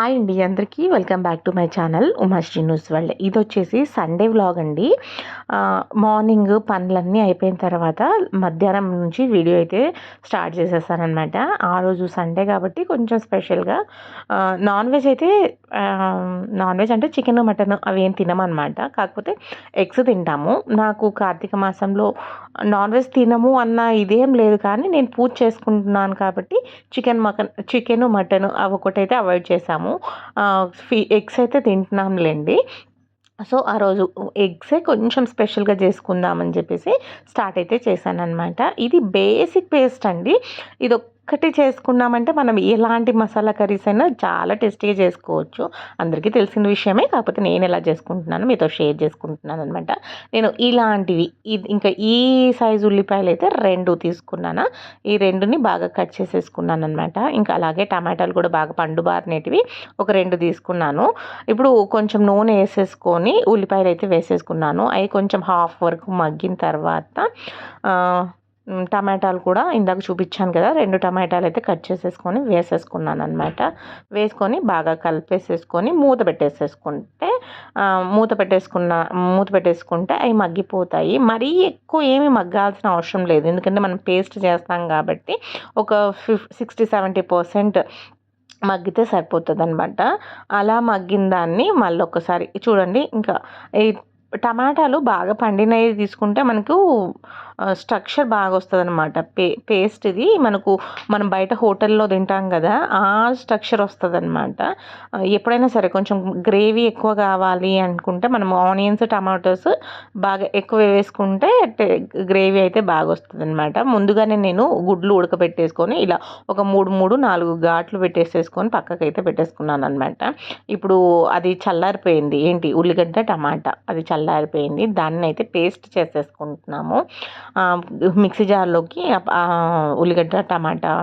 Hi అండి అందరికీ. Welcome back to my channel Umashri news world. ఇది వచ్చేసి సండే వ్లాగ్ అండి. మార్నింగ్ పనులన్నీ అయిపోయిన తర్వాత మధ్యాహ్నం నుంచి వీడియో అయితే స్టార్ట్ చేసేసానమాట ఆ రోజు సండే కాబట్టి కొంచెం స్పెషల్గా నాన్ వెజ్ అయితే నాన్ వెజ్ అంటే చికెన్ మటన్ అవి ఏం తినమన్నమాట. కాకపోతే ఎగ్స్ తింటాము. నాకు కార్తీక మాసంలో నాన్ వెజ్ తినము అన్న ఇదేం లేదు కానీ నేను పూజ చేసుకుంటున్నాను కాబట్టి చికెన్ మటన్ చికెన్ మటన్ అవి ఒకటైతే అవాయిడ్ చేసాము ఫీ ఎగ్స్ అయితే తింటున్నాంలేండి. సో ఆ రోజు ఎగ్సే కొంచెం స్పెషల్గా చేసుకుందామని చెప్పేసి స్టార్ట్ అయితే చేశాను అనమాట ఇది బేసిక్ పేస్ట్ అండి. ఇది ఒక్కటి చేసుకున్నామంటే మనం ఎలాంటి మసాలా కర్రీస్ అయినా చాలా టేస్టీగా చేసుకోవచ్చు. అందరికీ తెలిసిన విషయమే కాకపోతే నేను ఎలా చేసుకుంటున్నాను మీతో షేర్ చేసుకుంటున్నాను అనమాట నేను ఇలాంటివి ఇంకా ఈ సైజు ఉల్లిపాయలు అయితే రెండు తీసుకున్నాను ఈ రెండుని బాగా కట్ చేసేసుకున్నాను అనమాట ఇంకా అలాగే టమాటాలు కూడా బాగా పండు బారినేటివి ఒక రెండు తీసుకున్నాను. ఇప్పుడు కొంచెం నూనె వేసేసుకొని ఉల్లిపాయలు అయితే వేసేసుకున్నాను. అవి కొంచెం హాఫ్ వరకు మగ్గిన తర్వాత టమాటాలు కూడా ఇందాక చూపించాను కదా రెండు టమాటాలు అయితే కట్ చేసేసుకొని వేసేసుకున్నాను అనమాట వేసుకొని బాగా కలిపేసేసుకొని మూత పెట్టేసేసుకుంటే మూత పెట్టేసుకున్న మూత పెట్టేసుకుంటే అవి మగ్గిపోతాయి. మరీ ఎక్కువ ఏమి మగ్గాల్సిన అవసరం లేదు. ఎందుకంటే మనం పేస్ట్ చేస్తాం కాబట్టి ఒక ఫిఫ్ సిక్స్టీ సెవెంటీ పర్సెంట్ మగ్గితే సరిపోతుంది అనమాట అలా మగ్గిన దాన్ని మళ్ళీ ఒకసారి చూడండి. ఇంకా ఈ టమాటాలు బాగా పండినవి తీసుకుంటే మనకు స్ట్రక్చర్ బాగా వస్తుంది అనమాట పే పేస్ట్ ఇది మనకు మనం బయట హోటల్లో తింటాం కదా ఆ స్ట్రక్చర్ వస్తుంది అనమాట ఎప్పుడైనా సరే కొంచెం గ్రేవీ ఎక్కువ కావాలి అనుకుంటే మనం ఆనియన్స్ టమాటోస్ బాగా ఎక్కువ వేసుకుంటే గ్రేవీ అయితే బాగా వస్తుంది అనమాట ముందుగానే నేను గుడ్లు ఉడకబెట్టేసుకొని ఇలా ఒక మూడు మూడు నాలుగు ఘాట్లు పెట్టేసేసుకొని పక్కకైతే పెట్టేసుకున్నాను అనమాట ఇప్పుడు అది చల్లారిపోయింది. ఏంటి? ఉల్లిగడ్డ టమాటా. అది చల్లారిపోయింది. దాన్ని అయితే పేస్ట్ చేసేసుకుంటున్నాము. మిక్సీ జార్లోకి ఉల్లిగడ్డ టమాటా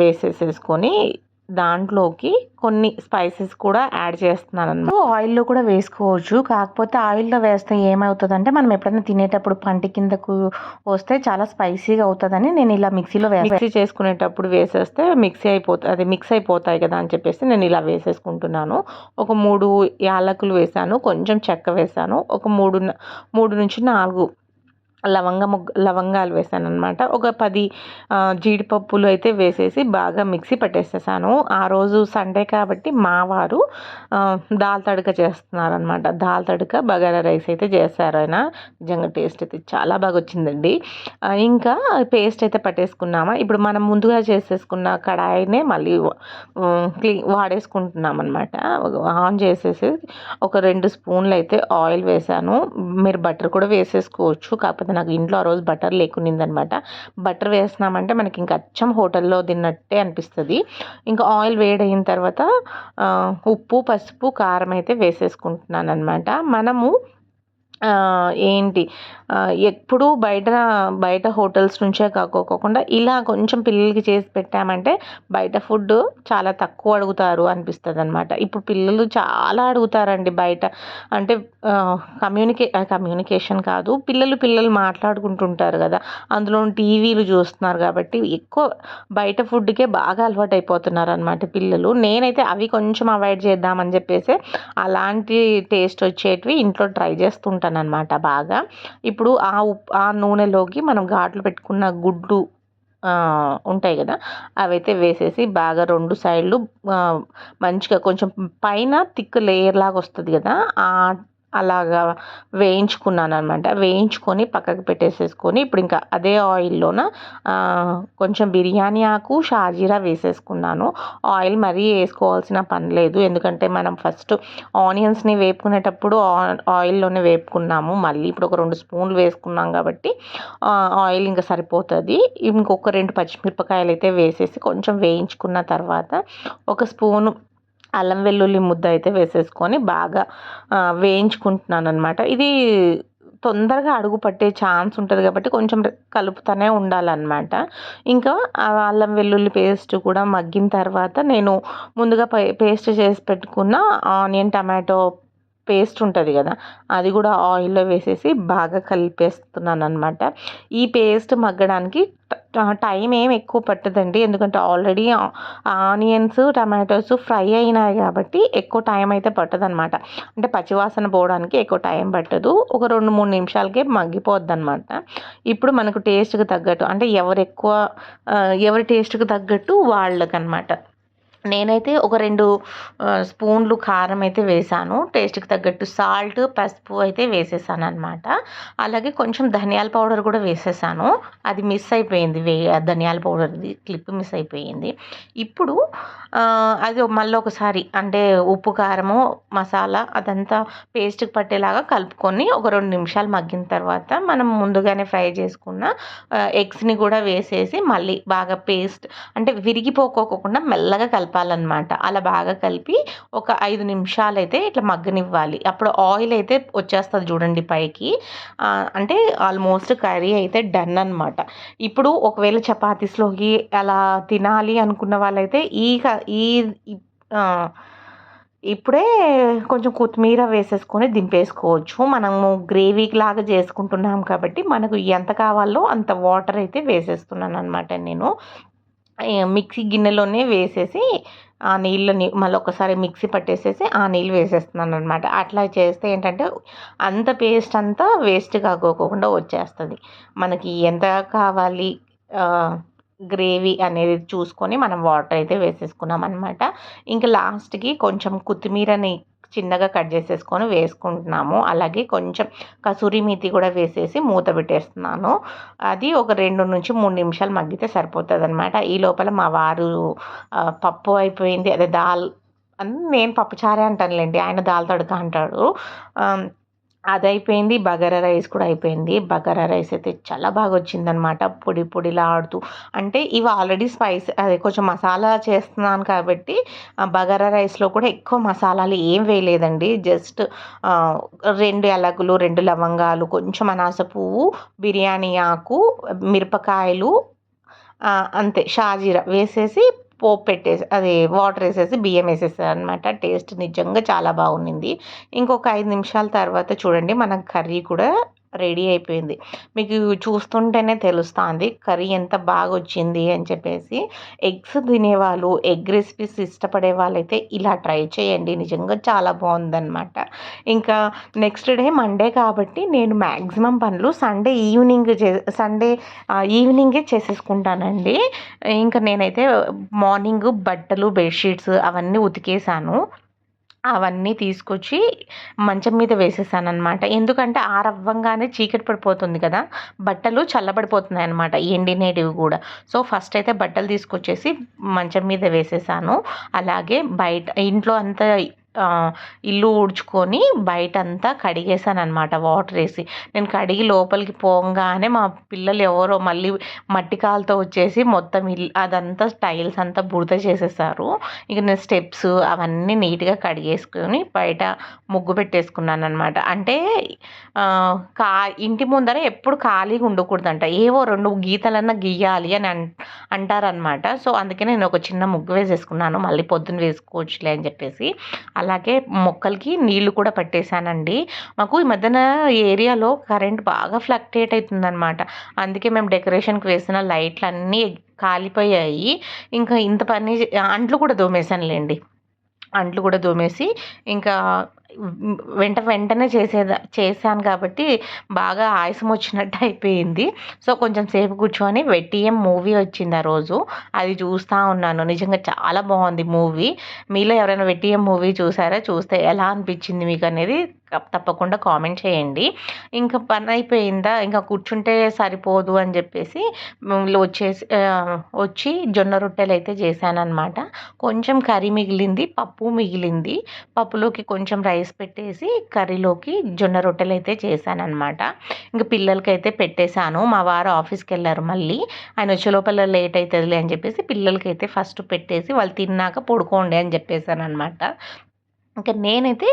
వేసేసేసుకొని దాంట్లోకి కొన్ని స్పైసెస్ కూడా యాడ్ చేస్తున్నాను అనమాట ఆయిల్లో కూడా వేసుకోవచ్చు. కాకపోతే ఆయిల్లో వేస్తే ఏమవుతుందంటే మనం ఎప్పుడైనా తినేటప్పుడు పంటి కిందకు వస్తే చాలా స్పైసీగా అవుతుందని నేను ఇలా మిక్సీలో మిక్సీ చేసుకునేటప్పుడు వేసేస్తే మిక్సీ అయిపోతుంది అది మిక్స్ అయిపోతాయి కదా అని చెప్పేసి నేను ఇలా వేసేసుకుంటున్నాను. ఒక మూడు యాలకులు వేసాను కొంచెం చెక్క వేసాను ఒక మూడు మూడు నుంచి నాలుగు లవంగ ముగ్గ లవంగాలు వేసాను అనమాట ఒక పది జీడిపప్పులు అయితే వేసేసి బాగా మిక్సీ పట్టేసేసాను. ఆ రోజు సండే కాబట్టి మా వారు దాల్ తడక చేస్తున్నారనమాట దాల్ తడక బగారా రైస్ అయితే చేశారు ఆయన. నిజంగా టేస్ట్ అయితే చాలా బాగా వచ్చిందండి ఇంకా పేస్ట్ అయితే పట్టేసుకున్నామా. ఇప్పుడు మనం ముందుగా చేసేసుకున్న కడాయినే మళ్ళీ క్లీ వాడేసుకుంటున్నాం అనమాట ఆన్ చేసేసి ఒక రెండు స్పూన్లు అయితే ఆయిల్ వేసాను. మీరు బటర్ కూడా వేసేసుకోవచ్చు. కాకపోతే నాకు ఇంట్లో ఆ రోజు బటర్ లేకునిందనమాట బటర్ వేసినామంటే మనకి ఇంకా అచ్చం హోటల్లో తిన్నట్టే అనిపిస్తుంది. ఇంకా ఆయిల్ వేడైన తర్వాత ఉప్పు పసుపు కారం అయితే వేసేసుకుంటున్నాను అనమాట మనము ఏంటి? ఎప్పుడూ బయట బయట హోటల్స్ నుంచే కాకోకుండా ఇలా కొంచెం పిల్లలకి చేసి పెట్టామంటే బయట ఫుడ్ చాలా తక్కువ అడుగుతారు అనిపిస్తుంది అనమాట ఇప్పుడు పిల్లలు చాలా అడుగుతారండి బయట. అంటే కమ్యూనికే కమ్యూనికేషన్ కాదు పిల్లలు పిల్లలు మాట్లాడుకుంటుంటారు కదా. అందులో టీవీలు చూస్తున్నారు కాబట్టి ఎక్కువ బయట ఫుడ్కే బాగా అలవాటు అయిపోతున్నారు అనమాట పిల్లలు. నేనైతే అవి కొంచెం అవాయిడ్ చేద్దామని చెప్పేసి అలాంటి టేస్ట్ వచ్చేటివి ఇంట్లో ట్రై చేస్తుంటాను. అనమాట బాగా. ఇప్పుడు ఆ ఉప్పు ఆ నూనెలోకి మనం ఘాట్లు పెట్టుకున్న గుడ్లు ఉంటాయి కదా అవైతే వేసేసి బాగా రెండు సైడ్లు మంచిగా కొంచెం పైన థిక్ లేయర్ లాగా వస్తుంది కదా ఆ అలాగా వేయించుకున్నాను అనమాట వేయించుకొని పక్కకు పెట్టేసేసుకొని ఇప్పుడు ఇంకా అదే ఆయిల్లోన కొంచెం బిర్యానీ ఆకు షాజీరా వేసేసుకున్నాను. ఆయిల్ మరీ వేసుకోవాల్సిన పని లేదు. ఎందుకంటే మనం ఫస్ట్ ఆనియన్స్ని వేపుకునేటప్పుడు ఆ- ఆయిల్లోనే వేపుకున్నాము. మళ్ళీ ఇప్పుడు ఒక రెండు స్పూన్లు వేసుకున్నాం కాబట్టి ఆయిల్ ఇంకా సరిపోతుంది. ఇంకొక రెండు పచ్చిమిరపకాయలు అయితే వేసేసి కొంచెం వేయించుకున్న తర్వాత ఒక స్పూను అల్లం వెల్లుల్లి ముద్ద అయితే వేసేసుకొని బాగా వేయించుకుంటున్నాను అనమాట ఇది తొందరగా అడుగు పట్టే ఛాన్స్ ఉంటుంది కాబట్టి కొంచెం కలుపుతూనే ఉండాలన్నమాట. ఇంకా అల్లం వెల్లుల్లి పేస్ట్ కూడా మగ్గిన తర్వాత నేను ముందుగా పేస్ట్ చేసి పెట్టుకున్న ఆనియన్ టమాటో పేస్ట్ ఉంటుంది కదా అది కూడా ఆయిల్లో వేసేసి బాగా కలిపేస్తున్నాను అనమాట ఈ పేస్ట్ మగ్గడానికి టైం ఏం ఎక్కువ పట్టదండి. ఎందుకంటే ఆల్రెడీ ఆనియన్స్ టమాటోస్ ఫ్రై అయినాయి కాబట్టి ఎక్కువ టైం అయితే పట్టదనమాట అంటే పచ్చివాసన పోవడానికి ఎక్కువ టైం పట్టదు. ఒక రెండు మూడు నిమిషాలకే మగ్గిపోద్ది అనమాట ఇప్పుడు మనకు టేస్ట్కి తగ్గట్టు అంటే ఎవరు ఎక్కువ ఎవరి టేస్ట్కి తగ్గట్టు వాళ్ళకనమాట నేనైతే ఒక రెండు స్పూన్లు కారం అయితే వేసాను. టేస్ట్కి తగ్గట్టు సాల్ట్ పసుపు అయితే వేసేసాను అనమాట అలాగే కొంచెం ధనియాల పౌడర్ కూడా వేసేసాను. అది మిస్ అయిపోయింది వే ధనియాల పౌడర్ది క్లిప్ మిస్ అయిపోయింది. ఇప్పుడు అది మళ్ళీ ఒకసారి అంటే ఉప్పు కారము మసాలా అదంతా పేస్ట్కి పట్టేలాగా కలుపుకొని ఒక రెండు నిమిషాలు మగ్గిన తర్వాత మనం ముందుగానే ఫ్రై చేసుకున్న ఎగ్స్ని కూడా వేసేసి మళ్ళీ బాగా పేస్ట్ అంటే విరిగిపోకోకుండా మెల్లగా కలపాలన్నమాట అలా బాగా కలిపి ఒక ఐదు నిమిషాలు అయితే ఇట్లా మగ్గనివ్వాలి. అప్పుడు ఆయిల్ అయితే వచ్చేస్తుంది చూడండి పైకి. అంటే ఆల్మోస్ట్ కర్రీ అయితే డన్ అనమాట ఇప్పుడు ఒకవేళ చపాతీస్లోకి అలా తినాలి అనుకున్న వాళ్ళైతే ఈ ఈ ఇప్పుడే కొంచెం కొత్తిమీర వేసేసుకొని దింపేసుకోవచ్చు. మనము గ్రేవీ లాగా చేసుకుంటున్నాం కాబట్టి మనకు ఎంత కావాలో అంత వాటర్ అయితే వేసేస్తున్నాను అనమాట నేను. మిక్సీ గిన్నెలోనే వేసేసి ఆ నీళ్ళని మళ్ళీ ఒకసారి మిక్సీ పట్టేసేసి ఆ నీళ్ళు వేసేస్తున్నాను అనమాట అట్లా చేస్తే ఏంటంటే అంత పేస్ట్ అంతా వేస్ట్ కాకోకుండా వచ్చేస్తుంది. మనకి ఎంత కావాలి గ్రేవీ అనేది చూసుకొని మనం వాటర్ అయితే వేసేసుకున్నాం అనమాట ఇంకా లాస్ట్కి కొంచెం కొత్తిమీరని చిన్నగా కట్ చేసేసుకొని వేసుకుంటున్నాము. అలాగే కొంచెం కసూరి మీతి కూడా వేసేసి మూత పెట్టేస్తున్నాను. అది ఒక రెండు నుంచి మూడు నిమిషాలు మగ్గితే సరిపోతుంది అనమాట ఈ లోపల మా వారు పప్పు అయిపోయింది. అదే దాల్ అని నేను పప్పుచారే అంటానులేండి. ఆయన దాల్ తడక అంటాడు. అది అయిపోయింది బగారా రైస్ కూడా అయిపోయింది. బగారా రైస్ అయితే చాలా బాగా వచ్చిందనమాట పొడి పొడిలా ఆడుతూ. అంటే ఇవి ఆల్రెడీ స్పైస్ అదే కొంచెం మసాలా చేస్తున్నాను కాబట్టి బగారా రైస్లో కూడా ఎక్కువ మసాలాలు ఏం వేయలేదండి. జస్ట్ రెండు ఎలగులు రెండు లవంగాలు కొంచెం అనాస పువ్వు బిర్యానీ ఆకు మిరపకాయలు అంతే షాజీరా వేసేసి పోపు పెట్టేసి అది వాటర్ వేసేసి బియ్యం వేసేసాను అనమాట టేస్ట్ నిజంగా చాలా బాగుంది ఇంకొక ఐదు నిమిషాల తర్వాత చూడండి మన కర్రీ కూడా రెడీ అయిపోయింది. మీకు చూస్తుంటేనే తెలుస్తుంది కర్రీ ఎంత బాగా వచ్చింది అని చెప్పేసి. ఎగ్స్ తినేవాళ్ళు ఎగ్ రెసిపీస్ ఇష్టపడే వాళ్ళైతే ఇలా ట్రై చేయండి. నిజంగా చాలా బాగుందన్నమాట. ఇంకా నెక్స్ట్ డే మండే కాబట్టి నేను మ్యాక్సిమం పనులు సండే ఈవినింగ్ చే సండే ఈవినింగే చేసేసుకుంటానండి. ఇంకా నేనైతే మార్నింగ్ బట్టలు బెడ్షీట్స్ అవన్నీ ఉతికేసాను. అవన్నీ తీసుకొచ్చి మంచం మీద వేసేసాను అనమాట ఎందుకంటే ఆరవ్వంగానే చీకటి పడిపోతుంది కదా బట్టలు చల్లబడిపోతున్నాయి అనమాట ఎండినేటివి కూడా. సో ఫస్ట్ అయితే బట్టలు తీసుకొచ్చేసి మంచం మీద వేసేసాను. అలాగే బయట ఇంట్లో అంతా ఇల్లు ఊడ్చుకొని బయటంతా కడిగేసాను అనమాట వాటర్ వేసి. నేను కడిగి లోపలికి పోగానే మా పిల్లలు ఎవరో మళ్ళీ మట్టి కాలుతో వచ్చేసి మొత్తం ఇల్లు అదంతా టైల్స్ అంతా బురద చేసేసారు. ఇక నేను స్టెప్స్ అవన్నీ నీట్గా కడిగేసుకొని బయట ముగ్గు పెట్టేసుకున్నాను అనమాట అంటే కా ఇంటి ముందర ఎప్పుడు ఖాళీగా ఉండకూడదంట. ఏవో రెండు గీతలన్నా గీయాలి అని అంటారనమాట సో అందుకే నేను ఒక చిన్న ముగ్గు వేసేసుకున్నాను. మళ్ళీ పొద్దున్న వేసుకోవచ్చులే అని చెప్పేసి. అలా అలాగే మొక్కలకి నీళ్ళు కూడా పట్టేశానండి. మాకు ఈ మధ్యన ఏరియాలో కరెంట్ బాగా ఫ్లక్టేట్ అవుతుందన్నమాట అందుకే మేము డెకరేషన్కి వేసిన లైట్లు అన్నీ కాలిపోయాయి. ఇంకా ఇంత పని అంట్లు కూడా దోమేశానులేండి. అంట్లు కూడా దోమేసి ఇంకా వెంట వెంటనే చేసేదా చేశాను కాబట్టి బాగా ఆయాసం వచ్చినట్టు అయిపోయింది. సో కొంచెం సేపు కూర్చొని వెట్టియం మూవీ వచ్చింది ఆ రోజు. అది చూస్తూ ఉన్నాను. నిజంగా చాలా బాగుంది మూవీ. మీలో ఎవరైనా వెట్టియం మూవీ చూసారా? చూస్తే ఎలా అనిపించింది మీకు అనేది తప్పకుండా కామెంట్ చేయండి. ఇంకా పని అయిపోయిందా? ఇంకా కూర్చుంటే సరిపోదు అని చెప్పేసి వచ్చేసి వచ్చి జొన్న రొట్టెలు అయితే చేశానమాట అనమాట కొంచెం కర్రీ మిగిలింది పప్పు మిగిలింది. పప్పులోకి కొంచెం రైస్ పెట్టేసి కర్రీలోకి జొన్న రొట్టెలు అయితే చేశానమాట అనమాట ఇంకా పిల్లలకి అయితే పెట్టేశాను. మా వారు ఆఫీస్కి వెళ్ళారు మళ్ళీ. ఆయన వచ్చే లోపల లేట్ అవుతుందిలే అని చెప్పేసి పిల్లలకి అయితే ఫస్ట్ పెట్టేసి వాళ్ళు తిన్నాక పడుకోండి అని చెప్పేశాను అనమాట ఇంకా నేనైతే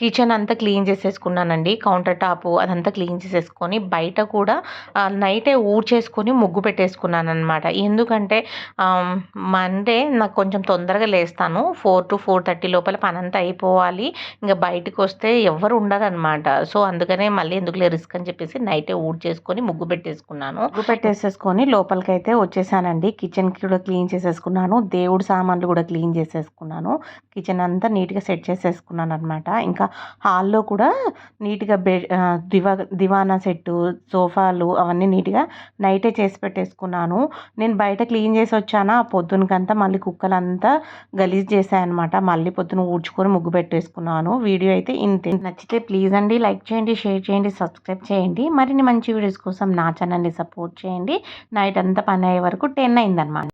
కిచెన్ అంతా క్లీన్ చేసేసుకున్నానండి. కౌంటర్ టాపు అదంతా క్లీన్ చేసేసుకొని బయట కూడా నైటే ఊడ్చేసుకొని ముగ్గు పెట్టేసుకున్నాను అనమాట ఎందుకంటే మండే నాకు కొంచెం తొందరగా లేస్తాను. ఫోర్ టు ఫోర్ థర్టీ లోపల పని అంతా అయిపోవాలి. ఇంకా బయటకు వస్తే ఎవరు ఉండరనమాట సో అందుకనే మళ్ళీ ఎందుకులే రిస్క్ అని చెప్పేసి నైటే ఊడ్చేసుకొని ముగ్గు పెట్టేసుకున్నాను. ముగ్గు పెట్టేసేసుకొని లోపలికైతే వచ్చేసానండి. కిచెన్కి కూడా క్లీన్ చేసేసుకున్నాను. దేవుడి సామాన్లు కూడా క్లీన్ చేసేసుకున్నాను. కిచెన్ అంతా నీట్గా సెట్ వేసేసుకున్నాను అనమాట ఇంకా హాల్లో కూడా నీట్గా బెడ్ దివా దివానా సెట్టు సోఫాలు అవన్నీ నీట్గా నైటే చేసి పెట్టేసుకున్నాను. నేను బయట క్లీన్ చేసి వచ్చానా? పొద్దునకంతా మళ్ళీ కుక్కలంతా గలీజ్ చేశాయన్నమాట. మళ్ళీ పొద్దున ఊడ్చుకొని ముగ్గు పెట్టేసుకున్నాను. వీడియో అయితే ఇంతే. నచ్చితే ప్లీజ్ అండి లైక్ చేయండి షేర్ చేయండి సబ్స్క్రైబ్ చేయండి. మరిన్ని మంచి వీడియోస్ కోసం నా ఛానల్ని సపోర్ట్ చేయండి. నైట్ అంతా పని అయ్యే వరకు టెన్ అయిందనమాట